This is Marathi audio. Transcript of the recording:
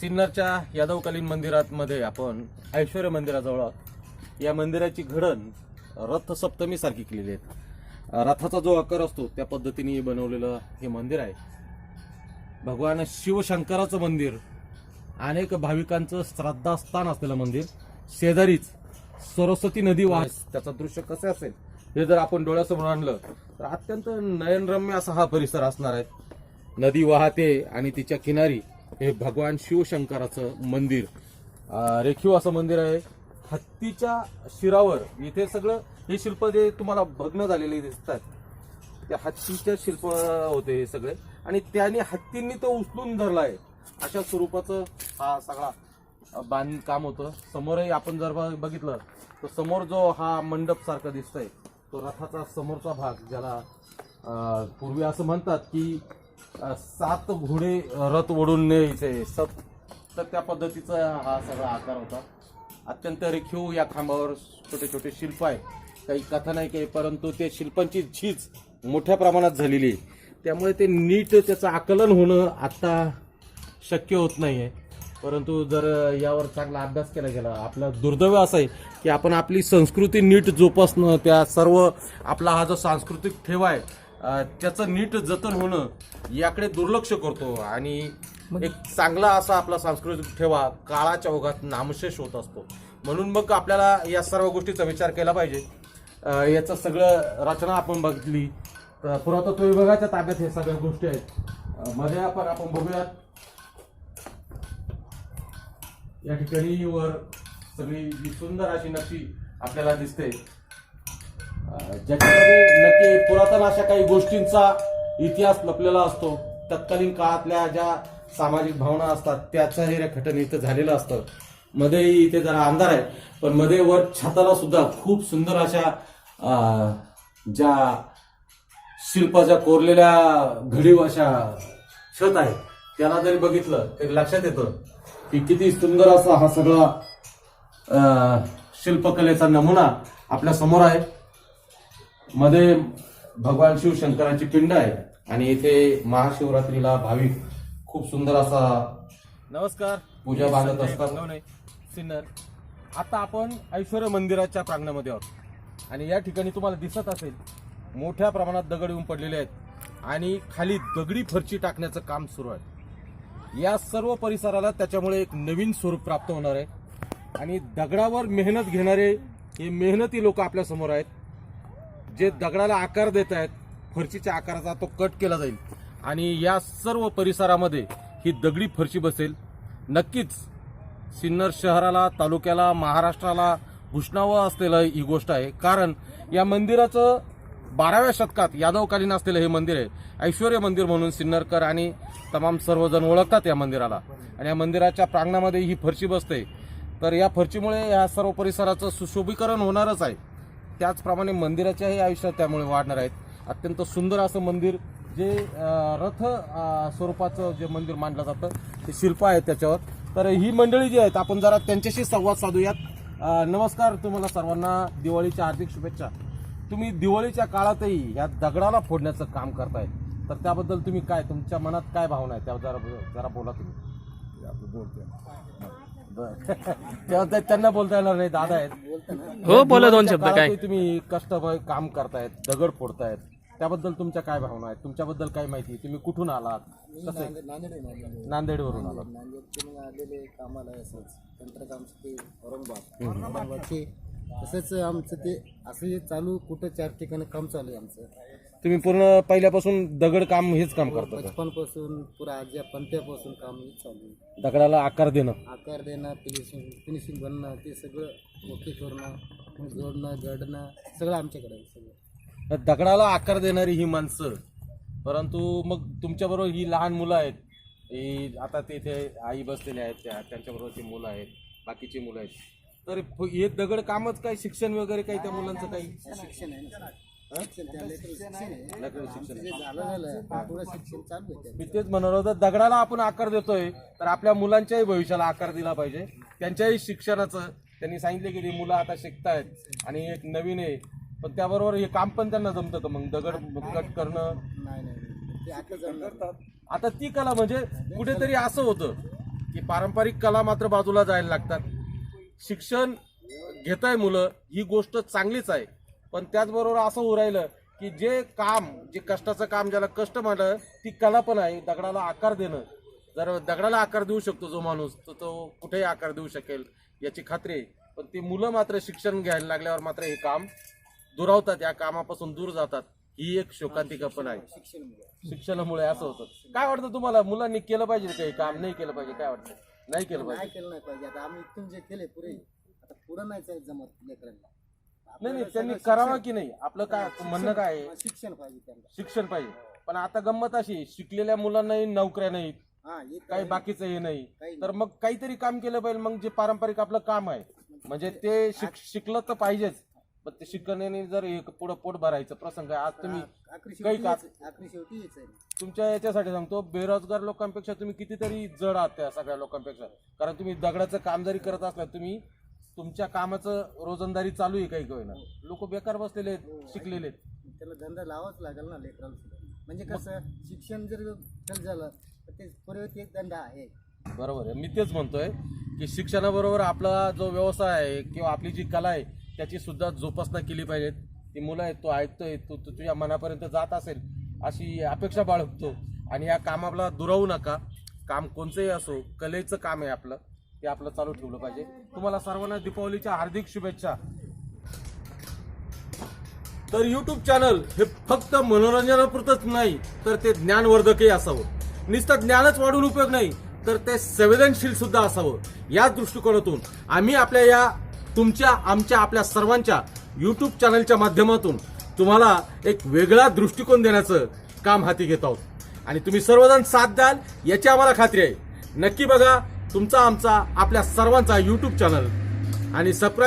सिन्नरच्या यादवकालीन मंदिरामध्ये आपण ऐश्वर्य मंदिराजवळ आहोत. या मंदिराची घडण रथ सारखी केलेली आहे रथाचा जो आकार असतो त्या पद्धतीने बनवलेलं हे मंदिर आहे भगवान शिवशंकराचं मंदिर अनेक भाविकांचं श्राद्धास्थान असलेलं मंदिर शेजारीच सरस्वती नदी वाह त्याचं दृश्य कसं असेल हे जर आपण डोळ्यासमोर आणलं तर अत्यंत नयनरम्य असा हा परिसर असणार आहे नदी वाहते आणि तिच्या किनारी हे भगवान शिवशंकराचं मंदिर. रेखीव असं मंदिर आहे. हत्तीच्या शिरावर इथे सगळं हे शिल्प जे तुम्हाला भग्न झालेले दिसतात त्या हत्तीच्या शिल्प होते हे सगळे. आणि त्याने हत्तींनी तो उचलून धरला आहे अशा स्वरूपाचं हा सगळा बांधकाम होतं. समोरही आपण जर बघितलं तर समोर जो हा मंडप सारखा दिसतोय तो रथाचा समोरचा भाग ज्याला पूर्वी असं म्हणतात की सात घोडे रथ ओढून न्यायचे. सत तर त्या पद्धतीचा हा सगळा आकार होता. अत्यंत रेखीव या खांबावर छोटे छोटे शिल्प आहे. काही कथा नाही काही परंतु ते शिल्पांची झीज मोठ्या प्रमाणात झालेली आहे. त्यामुळे ते नीट त्याचं आकलन होणं आता शक्य होत नाही आहे परंतु जर यावर चांगला अभ्यास केला गेला आपलं दुर्दैव असं आहे की आपण आपली संस्कृती नीट जोपासणं त्या सर्व आपला हा जो सांस्कृतिक ठेवा आहे त्याचं नीट जतन होणं याकडे दुर्लक्ष करतो आणि एक चांगला असा आपला सांस्कृतिक ठेवा काळाच्या ओघात नामशेष होत असतो. म्हणून मग आपल्याला या सर्व गोष्टीचा विचार केला पाहिजे. याचं सगळं रचना आपण बघितली. तर पुरातत्व विभागाच्या ताब्यात हे सगळ्या गोष्टी आहेत. मध्ये आपण आपण बघूयात. या ठिकाणी वर सगळी सुंदर अशी नक्षी आपल्याला दिसते. ज्याच्यामध्ये नक्की पुरातन अशा काही गोष्टींचा इतिहास लपलेला असतो तत्कालीन काळातल्या ज्या सामाजिक भावना असतात त्याचं हे रेखाटन इथं झालेलं असतं. मध्येही इथे जरा अंधार आहे पण मध्ये वर छताला सुद्धा खूप सुंदर अशा ज्या शिल्पाच्या कोरलेल्या घडीव अशा छत आहे त्याला जरी बघितलं तरी लक्षात येतं की किती सुंदर असा हा सगळा शिल्पकलेचा नमुना आपल्यासमोर आहे. मध्ये भगवान शिवशंकराची पिंड आहे आणि इथे महाशिवरात्रीला भाविक खूप सुंदर असा नमस्कार. पूजा बांधत असतात. सिन्नर. आता आपण ऐश्वर्य मंदिराच्या प्रांगणामध्ये आहोत. आणि या ठिकाणी तुम्हाला दिसत असेल मोठ्या प्रमाणात दगड येऊन पडलेले आहेत आणि खाली दगडी फरची टाकण्याचं काम सुरू आहे. या सर्व परिसराला त्याच्यामुळे एक नवीन स्वरूप प्राप्त होणार आहे. आणि दगडावर मेहनत घेणारे हे मेहनती लोक आपल्यासमोर आहेत. जे दगडाला आकार देत आहेत फरशीच्या आकाराचा तो कट केला जाईल. आणि या सर्व परिसरामध्ये ही दगडी फरशी बसेल. नक्कीच सिन्नर शहराला तालुक्याला महाराष्ट्राला भूषणावं असलेलं ही गोष्ट आहे. कारण या मंदिराचं बाराव्या शतकात यादवकालीन असलेलं हे मंदिर आहे. ऐश्वर्य मंदिर म्हणून सिन्नरकर आणि तमाम सर्वजण ओळखतात या मंदिराला. आणि या मंदिराच्या प्रांगणामध्ये ही फरशी बसते. तर या फरशीमुळे या सर्व परिसराचं सुशोभीकरण होणारच आहे. त्याचप्रमाणे मंदिराच्याही आयुष्यात त्यामुळे वाढणार आहेत. अत्यंत सुंदर असं मंदिर जे रथ स्वरूपाचं जे मंदिर मानलं जातं ते शिल्प आहे त्याच्यावर. तर ही मंडळी जी आहेत आपण जरा त्यांच्याशी संवाद साधूयात. नमस्कार तुम्हाला सर्वांना. दिवाळीच्या हार्दिक शुभेच्छा. तुम्ही दिवाळीच्या काळातही या दगडाला फोडण्याचं काम करताय. तर त्याबद्दल तुम्ही काय तुमच्या मनात काय भावना आहे त्या जरा जरा बोला तुम्ही. बोलतोय. तेव्हा ते- त्यांना बोलता येणार नाही दादा आहेत. हो बोला दोन शब्द काय? तुम्ही कष्टमय काम करतायत दगड फोडतायत. त्याबद्दल तुमच्या काय भावना आहेत? तुमच्याबद्दल काय माहिती तुम्ही कुठून आलात? कसं आहे? नांदेडवरून आलात. नांदेडचे मग आलेले कामाला आहे असंच. तंत्रकामचं ते औरंगाबाद. औरंगाबादचे तसंच आमचं ते असं जे चालू कुठं चार ठिकाणी काम चालू आहे आमचं. तुम्ही पूर्ण पहिल्यापासून दगड काम हेच काम करता का? बचपनपासून पुरा आजी पंत्यापासून काम हे चालू आहे. दगडाला आकार देणं. आकार देणं फिनिशिंग फिनिशिंग बनणं ते सगळं ओके करणं मग जोडणं जडणं सगळं आमच्याकडे आहे सगळं. दगडाला आकार देणारी ही माणसं परंतु मग तुमच्याबरोबर ही लहान मुलं आहेत ही आता ते इथे आई बसलेल्या आहेत त्या त्यांच्याबरोबर ती मुलं आहेत बाकीची मुलं आहेत. तर फ- हे दगड कामच काय? शिक्षण वगैरे काही त्या मुलांचं काही? शिक्षण आहे ना. शिक्षण त्या लेकरं शिक्षण आहे. लेकरं शिक्षण जे झालं झालं. शिक्षण चालू आहे मी तेच म्हणणार होतं दगडाला आपण आकार देतोय तर आपल्या मुलांच्याही भविष्याला आकार दिला पाहिजे. त्यांच्याही शिक्षणाचं त्यांनी सांगितले की ती मुलं आता शिकतायत आणि एक नवीन आहे. पण त्याबरोबर हे काम पण त्यांना जमतं का मग दगड कट करणं. नाही नाही ते आता जमणार आता ती कला म्हणजे कुठेतरी असं होतं की पारंपरिक कला मात्र बाजूला जायला लागतात. शिक्षण घेताय मुलं ही गोष्ट चांगलीच आहे. पण त्याचबरोबर असं होऊ राहिलं की जे काम जे कष्टाचं काम ज्याला कष्ट म्हणलं ती कला पण आहे दगडाला आकार देणं. जर दगडाला आकार देऊ शकतो जो माणूस तर तो कुठेही आकार देऊ शकेल याची खात्री आहे. पण ती मुलं मात्र शिक्षण घ्यायला लागल्यावर मात्र हे काम दुरावतात या कामापासून दूर जातात. ही एक शोकांतिका पण आहे. शिक्षणामुळे असं होतं. काय वाटतं तुम्हाला? मुलांनी केलं पाहिजे काही काम? नाही केलं पाहिजे काय वाटतं? नाही केलं नाही पाहिजे. केलं नाही पाहिजे. आता आम्ही इथून जे केले पुरे आता पुढं नाही चालत जमत लेकरांना. नाही नाही त्यांनी करावं शिक्षण- की नाही? आपलं काय म्हणणं काय आहे? शिक्षण पाहिजे त्यांना. शिक्षण पाहिजे. पण आता गंमत अशी आहे, शिकलेल्या मुलांनाही नोकऱ्या नाहीत. हा हे काही आहे. बाकीचं हे नाही. काही तर मग काहीतरी काम केलं पाहिजे मग जे पारंपरिक आपलं काम आहे म्हणजे ते शिक- शिकलं तर पाहिजेच. पण ते शिकण्याने जर एक पुढं पोट भरायचं प्रसंग आहे आज तुम्ही काही का- हेच- आखरी शेवटी हेच आहे. तुमच्या याच्यासाठी सांगतो बेरोजगार लोकांपेक्षा तुम्ही कितीतरी जड आहात त्या सगळ्या लोकांपेक्षा. कारण तुम्ही दगडाचं काम जरी करत असला तुम्ही तुमच्या कामाचं रोजंदारी चालू आहे काही काही लोक बेकार बसलेले आहेत शिकलेले आहेत. त्याला धंदा लावाच लागेल ना लेकरांना सुद्धा. म्हणजे कसं शिक्षण जर फेल झालं तर ते पुढे एक धंदा आहे. बरोबर आहे. मी तेच म्हणतोय की शिक्षणाबरोबर आपला जो व्यवसाय आहे किंवा आपली जी कला आहे त्याची सुद्धा जोपासना केली पाहिजे ती मुलं आहेत तो ऐकतोय तू तुझ्या मनापर्यंत जात असेल अशी अपेक्षा बाळगतो. आणि या कामाला दुरावू नका. काम कोणचंही असो कलेचं काम आहे आपलं. ते आपलं चालू ठेवलं पाहिजे. तुम्हाला सर्वांना दीपावलीच्या हार्दिक शुभेच्छा. तर यूट्यूब चॅनल हे फक्त मनोरंजनापुरतंच नाही तर ते ज्ञानवर्धकही असावं. नुसतं ज्ञानच वाढून उपयोग नाही तर ते संवेदनशील सुद्धा असावं. या दृष्टिकोनातून आम्ही आपल्या या तुमच्या आमच्या आपल्या सर्वांच्या युट्यूब चॅनलच्या माध्यमातून तुम्हाला एक वेगळा दृष्टिकोन देण्याचं काम हाती घेत आहोत. आणि तुम्ही सर्वजण साथ द्याल याची आम्हाला खात्री आहे. नक्की बघा तुमचा आमचा आपल्या सर्वांचा युट्यूब चॅनल आणि सबस्क्राईब